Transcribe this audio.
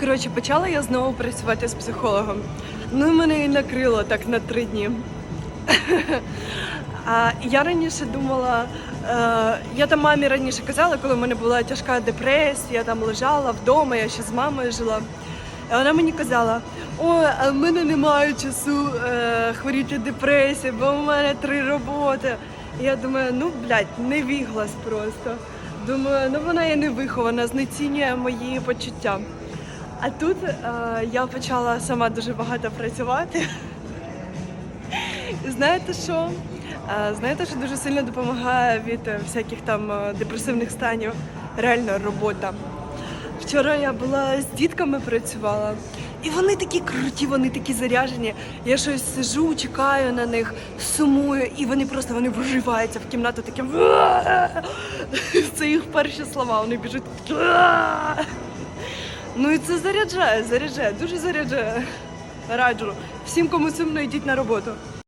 Коротше, почала я знову працювати з психологом. Ну, і мене і накрило так на три дні. А я раніше думала, е, я там мамі раніше казала, коли в мене була тяжка депресія, я там лежала вдома, я ще з мамою жила. І вона мені казала: ой, а в мене немає часу е, хворіти депресією, бо в мене три роботи. І я думаю, ну блядь, не віглас просто. Думаю, ну вона є невихована, знецінює мої почуття. А тут е, я почала сама дуже багато працювати. Знаєте що? Е, знаєте, що дуже сильно допомагає від е, всяких там е, депресивних станів? Реально робота. Вчора я була з дітками працювала, і вони такі круті, вони такі заряжені. Я щось сижу, чекаю на них, сумую, і вони просто вони вживаються в кімнату таким. Це їх перші слова, вони біжуть. Ну і це заряджає, заряджає, дуже заряджає. Раджу. Всім, кому сумно, йдіть на роботу.